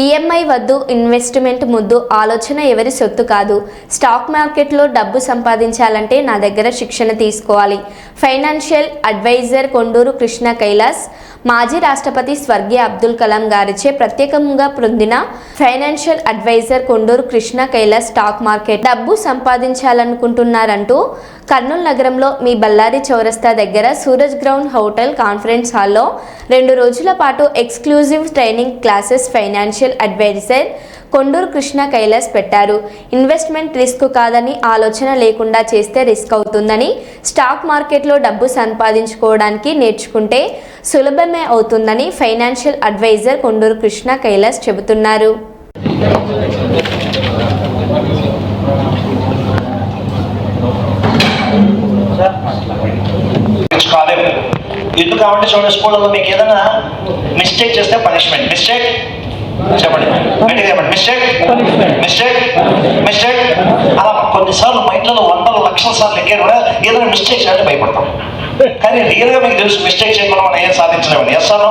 EMI వద్దు investment ముద్దు ఆలోచన ఎవరి సొత్తు కాదు. స్టాక్ మార్కెట్లో డబ్బు సంపాదించాలంటే నా దగ్గర శిక్షణ తీసుకోవాలి. Financial adviser Konduru Krishna Kailas. మాజీ రాష్ట్రపతి స్వర్గీయ అబ్దుల్ కలాం గారిచే ప్రత్యేకంగా పొందిన financial adviser Konduru Krishna Kailas stock market. డబ్బు సంపాదించాలనుకుంటున్నారంటూ కర్నూలు నగరంలో మీ బళ్ళారి చౌరస్తా దగ్గర సూరజ్ గ్రౌండ్ హోటల్ కాన్ఫరెన్స్ హాల్లో రెండు రోజుల పాటు exclusive training classes financial adviser Konduru Krishna Kailas పెట్టారు. ఇన్వెస్ట్మెంట్ రిస్క్ కాదని ఆలోచన లేకుండా చేస్తే రిస్క్ అవుతుందని స్టాక్ మార్కెట్లో డబ్బు సంపాదించుకోవడానికి నేర్చుకుంటే సులభమే అవుతుందని ఫైనాన్షియల్ అడ్వైజర్ కొండూరు కృష్ణ కైలాస్ చెబుతున్నారు గురించి కాలేము ఎందుకు కాబట్టి చూడండి స్కూళ్ళలో మీకు ఏదైనా మిస్టేక్ చేస్తే పనిష్మెంట్ మిస్టేక్ చెప్పండి. గట్టిగా చెప్పండి. మిస్టేక్ మిస్టేక్ మిస్టేక్ అలా కొన్నిసార్లు మైండ్లలో వందల లక్షల సార్లు ఎక్కారు కూడా ఏదైనా మిస్టేక్ చేయాలంటే భయపడతాం. కానీ రియల్గా మీకు తెలుసు మిస్టేక్ చేయకుండా మనం ఏం సాధించలేమని ఎస్ అన్నో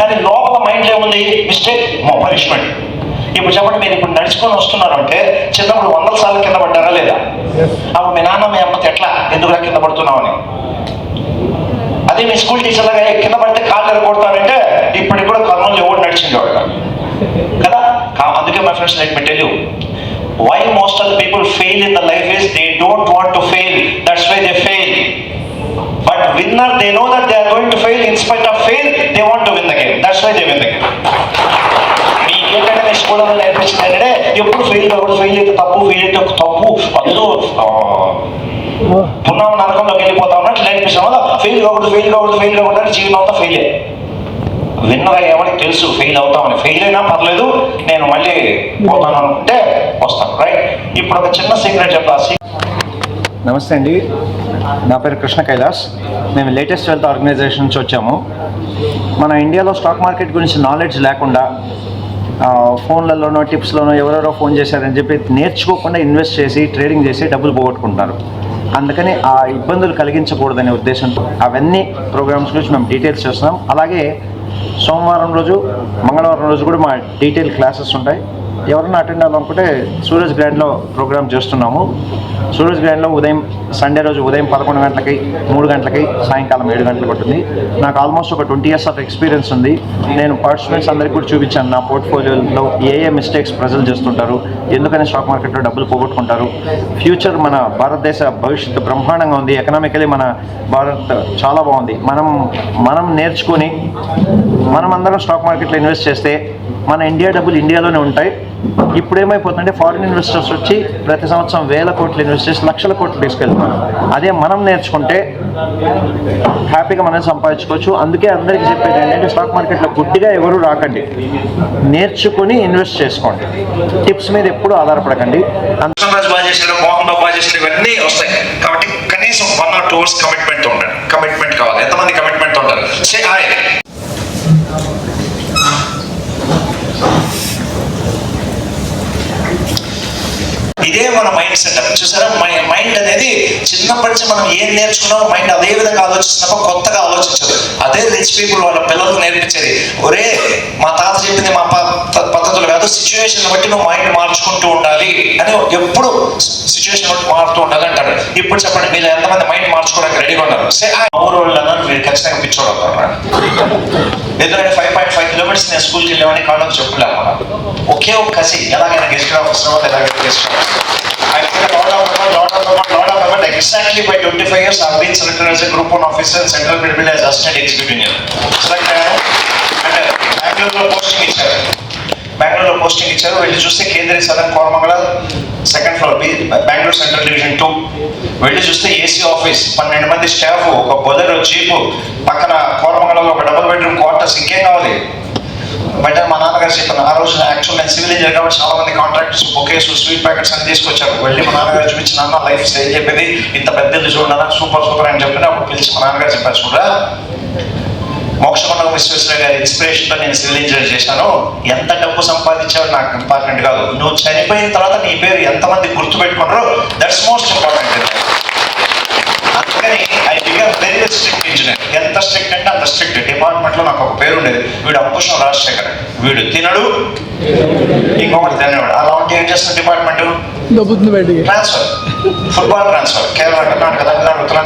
కానీ లోపల మైండ్లో ఏముంది? మిస్టేక్ పనిష్మెంట్ ఇప్పుడు చెప్పండి మీరు ఇప్పుడు నడుచుకొని వస్తున్నారు అంటే చిన్నప్పుడు వందల సార్లు కింద పడ్డారా లేదా? అప్పుడు మీ నాన్న మీ అమ్మతో ఎట్లా? ఎందుకురా కింద పడుతున్నామని అదే మీ స్కూల్ టీచర్ లాగా కింద పడితే కాళ్ళు కొడతారంటే ఇప్పటికి కూడా కర్మలు ఎవరు నడిచింది వాడు? కదా? అందుకే my friends like me tell you why most of the people fail in the life is they don't want to fail that's why they fail but winner they know that they are going to fail in spite of fail they want to win the game that's why they win the game ఏంటంటే మీ స్కూల్లో నేర్పించింది ఏంటంటే ఎప్పుడు fail కాకూడదు fail అయితే తప్పు fail అయితే తప్పు. అందులో పున్నాం నరకంలోకి వెళ్ళిపోతాం విషయంలో ఫెయిల్ కాకూడదు ఫెయిల్ కాకూడదు ఫెయిల్ కాకూడదు జీవితం అంతా ఫెయిల్ విన్నర్ ఎవరికి తెలుసు ఫెయిల్ అవుతామని. ఫెయిల్ అయినా పర్లేదు నేను మళ్ళీ పోతాను అనుకుంటే వస్తాను రైట్ ఇప్పుడు ఒక చిన్న సీక్రెట్ చెప్పాల్సి నమస్తే అండి. నా పేరు కృష్ణ కైలాస్. మేము లేటెస్ట్ వెల్త్ ఆర్గనైజేషన్ నుంచి వచ్చాము. మన ఇండియాలో స్టాక్ మార్కెట్ గురించి నాలెడ్జ్ లేకుండా ఫోన్లలోనో టిప్స్లోనో ఎవరెవరో ఫోన్ చేశారని చెప్పి నేర్చుకోకుండా ఇన్వెస్ట్ చేసి ట్రేడింగ్ చేసి డబ్బులు పోగొట్టుకుంటున్నారు. అందుకని ఆ ఇబ్బందులు కలిగించకూడదనే ఉద్దేశంతో అవన్నీ ప్రోగ్రామ్స్ గురించి మేము డీటెయిల్స్ చేస్తున్నాం. అలాగే సోమవారం రోజు మంగళవారం రోజు కూడా మా డీటెయిల్ క్లాసెస్ ఉంటాయి. ఎవరన్నా అటెండ్ అవ్వాలనుకుంటే సూరజ్ గ్రాండ్లో ప్రోగ్రామ్ చేస్తున్నాము. సూరజ్ గ్రాండ్లో ఉదయం సండే రోజు ఉదయం పదకొండు గంటలకి మూడు గంటలకి సాయంకాలం ఏడు గంటలకు ఉంటుంది నాకు ఆల్మోస్ట్ ఒక ట్వంటీ ఇయర్స్ ఆఫ్ ఎక్స్పీరియన్స్ ఉంది. నేను పార్టిసిపెంట్స్ అందరికీ కూడా చూపించాను. నా పోర్ట్ఫోలియోలో ఏ ఏ మిస్టేక్స్ ప్రజలు చేస్తుంటారు ఎందుకని స్టాక్ మార్కెట్లో డబ్బులు పోగొట్టుకుంటారు. ఫ్యూచర్ మన భారతదేశ భవిష్యత్తు బ్రహ్మాండంగా ఉంది. ఎకనామికలీ మన భారత్ చాలా బాగుంది. మనం మనం నేర్చుకొని మనం స్టాక్ మార్కెట్లో ఇన్వెస్ట్ చేస్తే మన ఇండియా డబ్బులు ఇండియాలోనే ఉంటాయి. ఇప్పుడు ఏమైపోతుందంటే ఫారిన్ ఇన్వెస్టర్స్ వచ్చి ప్రతి సంవత్సరం వేల కోట్లు ఇన్వెస్ట్ చేసి లక్షల కోట్లు తీసుకెళ్తున్నారు. అదే మనం నేర్చుకుంటే హ్యాపీగా మనం సంపాదించుకోవచ్చు. అందుకే అందరికీ చెప్పేది ఏంటంటే స్టాక్ మార్కెట్లో గుడ్డిగా ఎవరు రాకండి. నేర్చుకుని ఇన్వెస్ట్ చేసుకోండి. టిప్స్ మీద ఎప్పుడు ఆధారపడకండి. మోహన్ ఇవన్నీ వస్తాయి. కాబట్టి కనీసం one or two hours commitment commitment కావాలి. ఇదే మన మైండ్ సెటప్ చూసారా? మైండ్ అనేది చిన్నప్పటి నుంచి మనం ఏం నేర్చుకున్నామో మైండ్ అదే విధంగా ఆలోచిస్తున్నప్పుడు కొత్తగా ఆలోచించదు. అదే రిచ్ పీపుల్ వాళ్ళ పిల్లలకు నేర్పించేది. ఒరే మా తాత చెప్పింది మా పద్ధతులు కాదు సిచ్యువేషన్ బట్టి నువ్వు మైండ్ మార్చుకుంటూ ఉండాలి అని ఎప్పుడు సిచ్యువేషన్ బట్టి మారుతూ ఉండాలి అంటారు. ఇప్పుడు చెప్పండి మీరు ఎంతమంది మైండ్ మార్చుకోవడానికి రెడీగా ఉన్నారు? సే ఊరు వాళ్ళన్నారు మీరు ఖచ్చితంగా పిచ్చోడు ఎందుకంటే ఫైవ్ పాయింట్ ఫైవ్ కిలోమీటర్స్ నేను స్కూల్కి వెళ్ళామని కాళ్ళకు చెప్పలేము ఒకే ఒక కసి ఎలాగైనా గెస్ట్ ఆఫీసర్ వాళ్ళు ఎలాగైనా guest I exactly by twenty five years lot of effort, lot of effort. Exactly by 25 years, I've అయ్యాను. అంటే బెంగళూరులో పోస్టింగ్ ఇచ్చారు. బెంగళూరులో పోస్టింగ్ ఇచ్చారు. వెళ్ళి చూస్తే Kendriya Sadan Koramangala second floor B Bengaluru central division two వెళ్ళి చూస్తే ఏసీ ఆఫీస్ పన్నెండు మంది స్టాఫ్ ఒక బొలెరో జీపు పక్కన కోరమంగళంలో ఒక డబుల్ బెడ్రూమ్ క్వార్టర్స్ ఇంకేం కావాలి? బయట మా నాన్నగారు చెప్పాను ఆ రోజు యాక్చువల్ నేను సివిల్ ఇంజనీర్ కాబట్టి చాలా మంది కాంట్రాక్టర్స్ బొకేస్ స్వీట్ ప్యాకెట్స్ అని తీసుకొచ్చారు. వెళ్ళి మా నాన్నగారు చూపించి నాన్న లైఫ్ ఏం చెప్పింది. ఇంత పెద్దది చూడాలా చూడన్నా సూపర్ సూపర్ అని చెప్పి అప్పుడు పిలిచి మా నాన్నగారు చెప్పారు చూడరా మోక్షకొండ విశ్వేశ్వర గారి ఇన్స్పిరేషన్తో నేను సివిల్ ఇంజనీర్ చేశాను. ఎంత డబ్బు సంపాదించావు నాకు ఇంపార్టెంట్ కాదు. నువ్వు చనిపోయిన తర్వాత నీ పేరు ఎంతమంది గుర్తుపెట్టుకున్నారో దట్స్ మోస్ట్ ఇంపార్టెంట్ అందుకని I become very strict engineer ఎంత స్ట్రిక్ట్ అంటే అంత స్ట్రిక్ట్ డిపార్ట్మెంట్లో నాకు ఒక పేరు ఉండేది. వీడు అంకుశం రాజశేఖర్. వీడు తినడు. ఇంకొకటి ధన్యవాడు అలా ఉంటే ఏం చేస్తున్న department? Transfer football transfer Kerala Karnataka Tamil Nadu Uttarandhra.